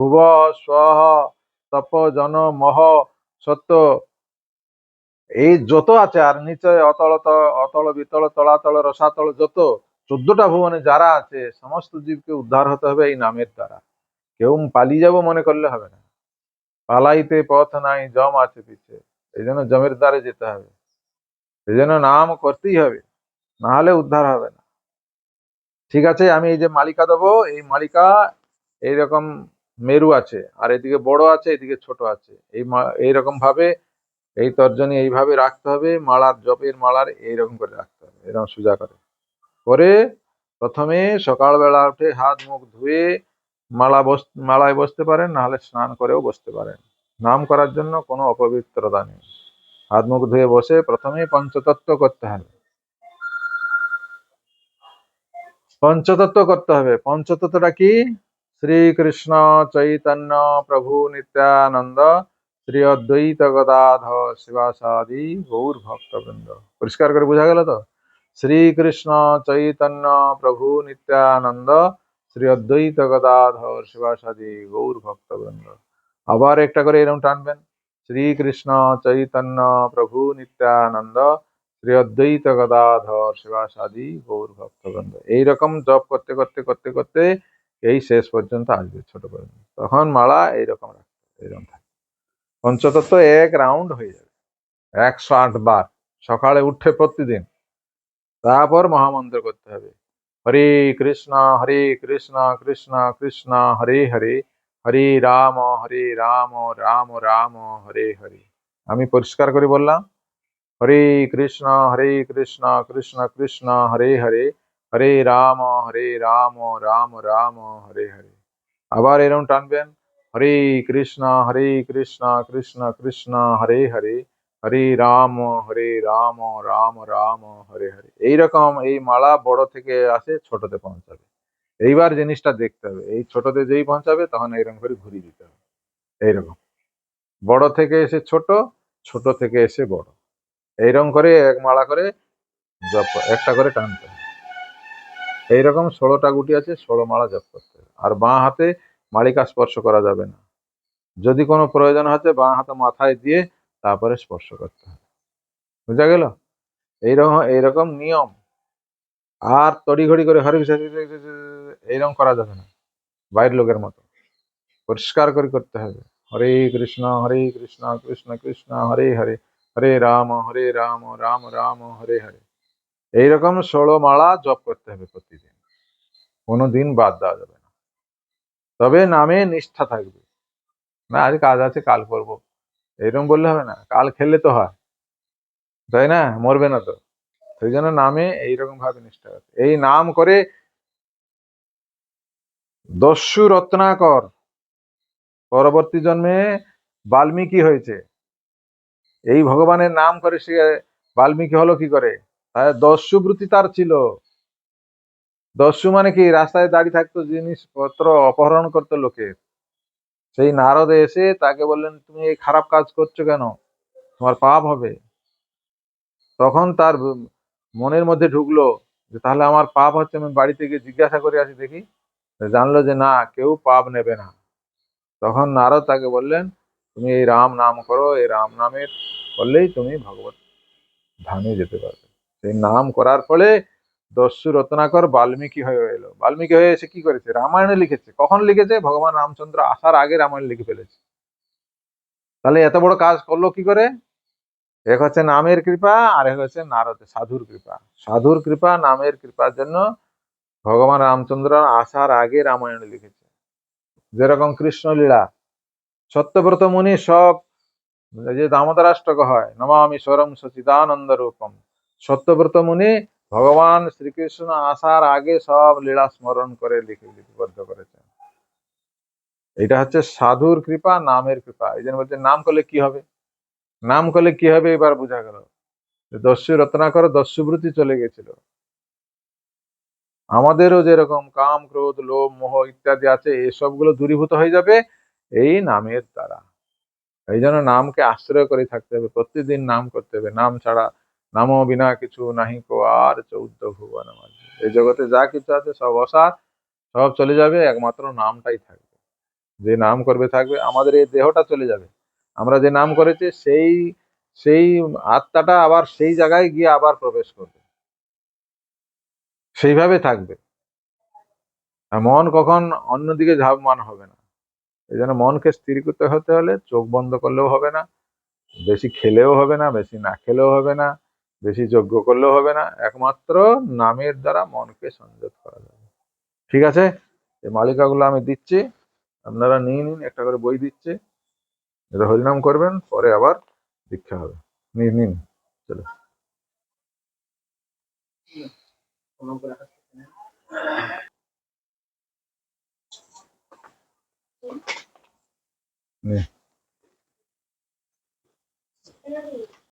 ভুব স্বহ তপ জন মহ সত্য। এই যত আছে আর নিচে অতল অতল বিতল, তলাতল, রসাতল, যত, চোদ্দটা ভুবনে যারা আছে, সমস্ত জীবকে উদ্ধার হতে হবে এই নামের দ্বারা। কেউ পালিয়ে যাব মনে করলে হবে না। পালাইতে পথ নাই, জম আছে পিছে। এই জন্য জমের দ্বারে যেতে হবে। এই জন্য নাম করতেই হবে, না হলে উদ্ধার হবে না। ঠিক আছে, আমি এই যে মালিকা দেবো, এই মালিকা এইরকম মেরু আছে, আর এদিকে বড় আছে, এদিকে ছোট আছে। এই এইরকম ভাবে, এই তর্জনী এইভাবে রাখতে হবে, মালার, জপের মালার এইরকম করে রাখতে হবে, এরকম সোজা করে। করে প্রথমে সকালবেলা উঠে হাত মুখ ধুয়ে মালা বস, মালায় বসতে পারেন, নাহলে স্নান করেও বসতে পারেন। নাম করার জন্য কোনো অপবিত্রতা নেই। হাত মুখ ধুয়ে বসে প্রথমে পঞ্চতত্ত্ব করতে হবে। পঞ্চতত্ত্ব করতে হবে। পঞ্চতত্ত্বটা কি? শ্রীকৃষ্ণ চৈতন্য প্রভু নিত্যানন্দ শ্রী অদ্বৈত গদাধর শিবাসাদি গৌর ভক্তবৃন্দ। পরিষ্কার করে বোঝা গেল তো? শ্রীকৃষ্ণ চৈতন্য প্রভু নিত্যানন্দ শ্রী অদ্বৈত গদাধর শিবাসাদি গৌর ভক্তবৃন্দ। আবার একটা করে এরকম টানবেন। শ্রীকৃষ্ণ চৈতন্য প্রভু নিত্যানন্দ শ্রী অদ্বৈত গদাধর শিবাসাদি গৌর ভক্তবৃন্দ। এইরকম জপ করতে করতে করতে করতে এই শেষ পর্যন্ত আসবে ছোট পর্যন্ত। তখন মালা এইরকম এইরকম থাকে। পঞ্চতত্ত্ব এক রাউন্ড হয়ে যাবে, একশো আট বার। সকালে উঠে প্রতিদিন। তারপর মহামন্ত্র করতে হবে। হরে কৃষ্ণ হরে কৃষ্ণ কৃষ্ণ কৃষ্ণ, হরে হরে। হরে রাম হরে রাম রাম রাম, হরে হরে। আমি পরিষ্কার করে বললাম, হরে কৃষ্ণ হরে কৃষ্ণ কৃষ্ণ কৃষ্ণ, হরে হরে। হরে রাম হরে রাম রাম রাম, হরে হরে। আবার এরকম টানবেন, হরে কৃষ্ণ হরে কৃষ্ণ কৃষ্ণ কৃষ্ণ, হরে হরে। হরে রাম হরে রাম রাম রাম, হরে হরে। এইরকম এই মালা বড় থেকে আসে, ছোটতে পৌঁছাবে। এইবার জিনিসটা দেখতে হবে। এই ছোটতে যেই পৌঁছাবে, তখন এইরকম করে ঘুরিয়ে দিতে হবে। এইরকম। বড় থেকে এসে ছোট ছোট থেকে এসে বড়। এইরকম করে এক মালা করে জপ, একটা করে টানতে হবে। এইরকম ষোলোটা গুটি আছে, ষোলো মালা জপ করতে হবে। আর বাঁ হাতে মালিকা স্পর্শ করা যাবে না। যদি কোনো প্রয়োজন হচ্ছে, বাঁ হাতে মাথায় দিয়ে তারপরে স্পর্শ করতে হবে। বুঝা গেল? এইরকম এইরকম নিয়ম। আর তড়িঘড়ি করে হরে এইরকম করা যাবে না। বাইরের লোকের মতো। পরিষ্কার করে করতে হবে। হরে কৃষ্ণ হরে কৃষ্ণ কৃষ্ণ কৃষ্ণ, হরে হরে হরে রাম হরে রাম রাম রাম, হরে হরে। এইরকম ষোলো মালা জপ করতে হবে প্রতিদিন। কোনো দিন বাদ দেওয়া যাবে না। তবে নামে নিষ্ঠা থাকবে। না আজ কাজ আছে, কাল করব। এইরকম বললে হবে না। কাল খেললে তো হয়। তাই না? মরবে না তো। সেই জন্য নামে এইরকম ভাবে নিষ্ঠা রাখবে। এই নাম করে দস্যু রত্নাকর পরবর্তী জন্মে বাল্মীকি হয়েছে। এই ভগবানের নাম করে সে বাল্মীকি হলো কি করে? তাই দস্যু বৃত্তি তার ছিল। দস্যু মানে কি? রাস্তায় দাঁড়িয়ে থাকতো জিনিসপত্র অপহরণ করতো লোকের সেই নারদে এসে তাকে বললেন, তুমি এই খারাপ কাজ করছ কেন? তোমার পাপ হবে। তখন তার মনের মধ্যে ঢুকলো যে, তাহলে আমার পাপ হচ্ছে, আমি বাড়িতে গিয়ে জিজ্ঞাসা করে আসি দেখি। জানলো যে, না, কেউ পাপ নেবে না। তখন নারদ তাকে বললেন, তুমি এই রাম নাম করো, এই রাম নামের করলেই তুমি ভগবত ধামে যেতে পারবে। সেই নাম করার ফলে দস্যু রত্নাকর বাল্মীকি হয়ে এলো। বাল্মীকি হয়ে এসে কি করেছে? রামায়ণে লিখেছে। কখন লিখেছে? ভগবান রামচন্দ্র আসার আগে রামায়ণ লিখে ফেলেছে। তাহলে এত বড় কাজ করল কি করে? এক হচ্ছে নামের কৃপা, আর এক হচ্ছে নারদ, সাধুর কৃপা। সাধুর কৃপা, নামের কৃপার জন্য ভগবান রামচন্দ্র আসার আগে রামায়ণ লিখেছে। যেরকম কৃষ্ণলীলা সত্যব্রত মুনি সব যে দামোদরাষ্টক হয়, নমামি স্বরম সচিদানন্দ রূপম। সত্যব্রত মুনি ভগবান শ্রীকৃষ্ণ আসার আগে সব লীলা স্মরণ করে লিখে লিপিবদ্ধ করেছেন। এটা হচ্ছে সাধুর কৃপা, নামের কৃপা। এই জন্য বলছে, নাম করলে কি হবে? নাম করলে কি হবে? এবার বোঝা গেল। দস্যু রত্নাকর দস্যুবৃত্তি চলে গেছিল। আমাদেরও যেরকম কাম, ক্রোধ, লোভ, মোহ ইত্যাদি আছে এসবগুলো দূরীভূত হয়ে যাবে এই নামের দ্বারা। এই জন্য নামকে আশ্রয় করে থাকতে হবে। প্রতিদিন নাম করতে হবে। নাম ছাড়া নামও বিনা কিছু নাহি কো আর চৌদ্দ ভুবন এই জগতে যা কিছু আছে সব অসার, সব চলে যাবে, একমাত্র নামটাই থাকবে। যে নাম করবে থাকবে, আমাদের এই দেহটা চলে যাবে। আমরা যে নাম করেছি, সেই সেই আত্মাটা আবার সেই জায়গায় গিয়ে আবার প্রবেশ করবে। সেইভাবে থাকবে। মন কখন অন্যদিকে ঝাপমান হবে না। এই জন্য মনকে স্থির করতে হতে হলে চোখ বন্ধ করলেও হবে না, বেশি খেলেও হবে না, বেশি না খেলেও হবে না। বেশি যজ্ঞ করলেও হবে না, একমাত্র নামের দ্বারা মনকে সংযোগ করা যাবে। ঠিক আছে? এই মালিকাগুলো আমি দিচ্ছি, আপনারা নিয়ে নিন, একটা করে বই দিচ্ছে। এটা হরিনাম করবেন, পরে আবার দীক্ষা হবে। নিয়ে নিন, চলো।